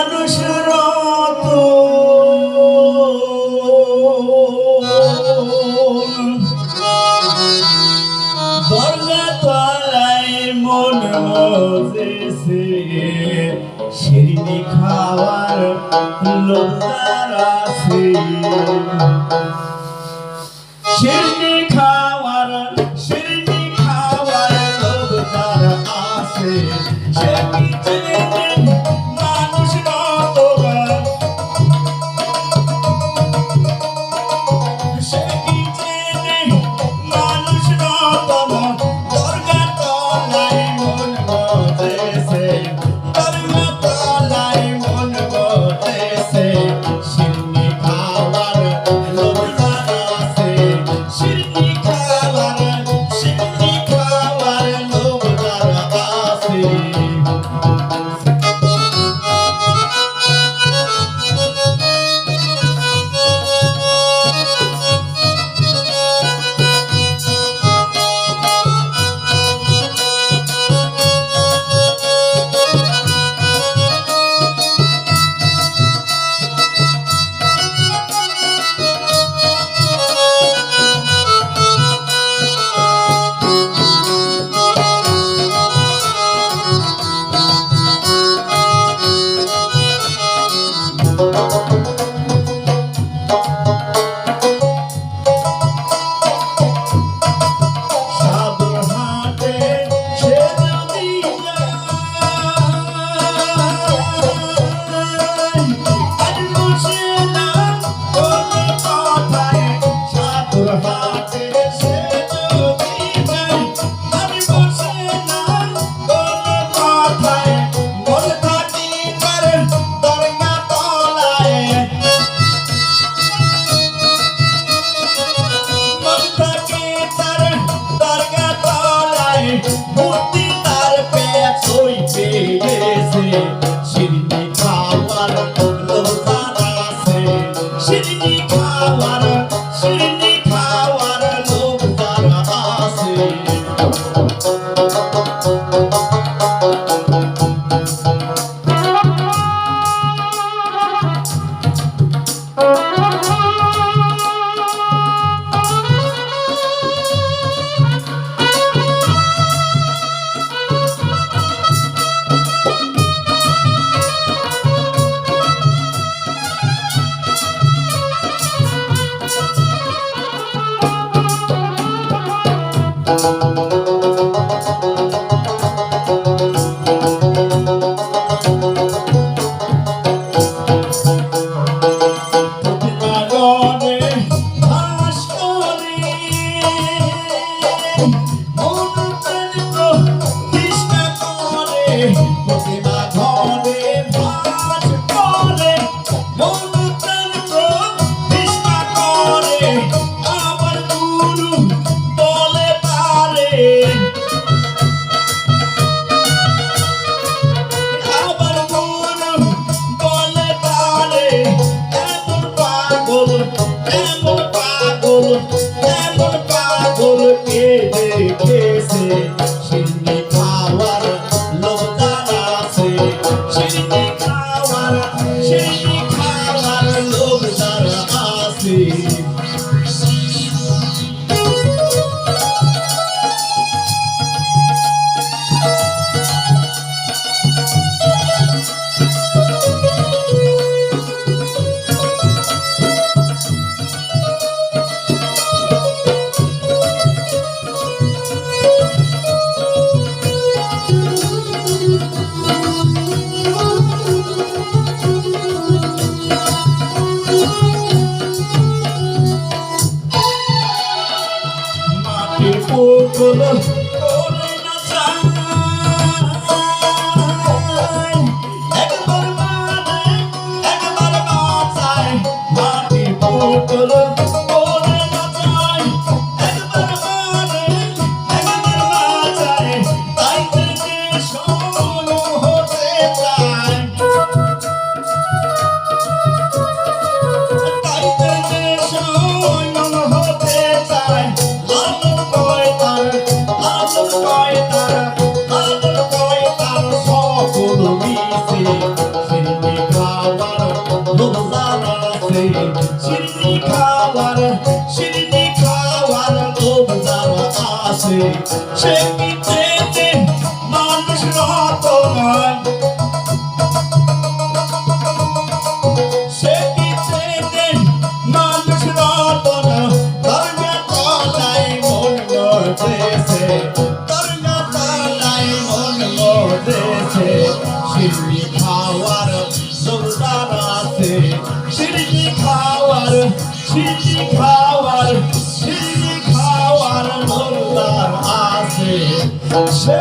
মানুষ রত দরজা তলায় মন বসেছে শিরনি খাওয়ার লোকার আছে শিরনি Bye. Thank. রে শিরনি খাওয়ার শিরনি খাওয়ার লোভ তার আসে সে পিছেতে মানুষ রত নয়? সে পিছেতে মানুষ রত নয়? ধর্মের কথায় মন লড়তেছে শিরনি খাওয়ার শিরনি খাওয়ার জোরদার আছে। সে